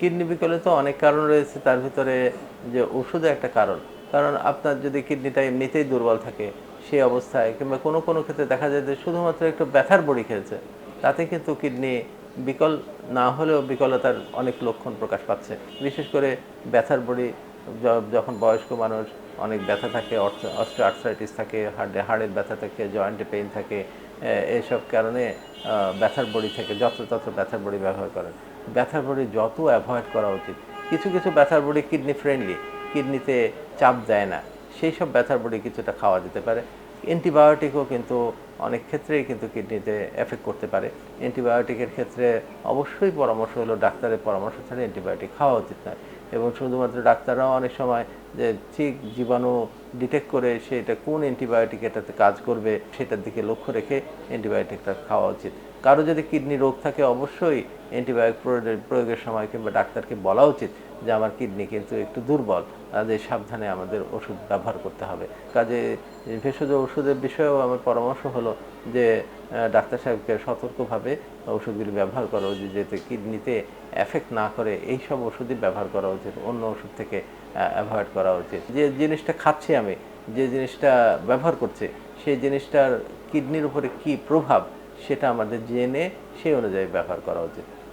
Kidney বিকলে তো অনেক কারণ রয়েছে, তার ভিতরে যে ওষুধও একটা কারণ। কারণ আপনার যদি কিডনিটা এমনিতেই দুর্বল থাকে সেই অবস্থায়, কিংবা কোনো কোনো ক্ষেত্রে দেখা যায় যে শুধুমাত্র একটু ব্যথার বড়ি খেয়েছে, তাতে কিন্তু কিডনি বিকল না হলেও বিকলতার অনেক লক্ষণ প্রকাশ পাচ্ছে। বিশেষ করে ব্যথার বড়ি যখন বয়স্ক মানুষ অনেক ব্যথা থাকে অস্ট্রো আর্থ্রাইটিস থাকে, হাড়ে, হাড়ের ব্যথা থাকে, জয়েন্টে পেইন থাকে, এ- এইসব কারণে ব্যথার বড়ি থেকে যত্রতত্র ব্যথার বড়ি ব্যবহার করেন। ব্যথার বড়ি যত অ্যাভয়েড করা উচিত। কিছু কিছু ব্যথার বড়ি কিডনি ফ্রেন্ডলি কিডনিতে চাপ দেয় না। সেই সব ব্যথার বড়ি কিছুটা খাওয়া যেতে পারে। অ্যান্টিবায়োটিকও কিন্তু অনেক ক্ষেত্রেই কিন্তু কিডনিতে এফেক্ট করতে পারে। অ্যান্টিবায়োটিকের ক্ষেত্রে অবশ্যই পরামর্শ হলো, ডাক্তারের পরামর্শ ছাড়া অ্যান্টিবায়োটিক খাওয়া উচিত নয়। এবং শুধুমাত্র ডাক্তাররাও অনেক সময় যে ঠিক জীবাণু ডিটেক্ট করে সেটা কোন অ্যান্টিবায়োটিক এটাতে কাজ করবে, সেটার দিকে লক্ষ্য রেখে অ্যান্টিবায়োটিকটা খাওয়া উচিত। কারও যদি কিডনি রোগ থাকে, অবশ্যই অ্যান্টিবায়োটিক প্রয়োগের সময় কিংবা ডাক্তারকে বলা উচিত যে, আমার কিডনি কিন্তু একটু দুর্বল কাজে সাবধানে আমাদের ওষুধ ব্যবহার করতে হবে। কাজে ভেষজ ওষুধের বিষয়েও আমার পরামর্শ হলো যে ডাক্তার সাহেবকে সতর্কভাবে ওষুধগুলি ব্যবহার করা উচিত, যাতে কিডনিতে এফেক্ট না করে এই সব ওষুধই ব্যবহার করা উচিত, অন্য ওষুধ থেকে অ্যাভয়েড করা উচিত। যে জিনিসটা খাচ্ছি আমি যে জিনিসটা ব্যবহার করছে, সেই জিনিসটার কিডনির উপরে কি প্রভাব, সেটা আমাদের জেনে সেই অনুযায়ী ব্যবহার করা উচিত।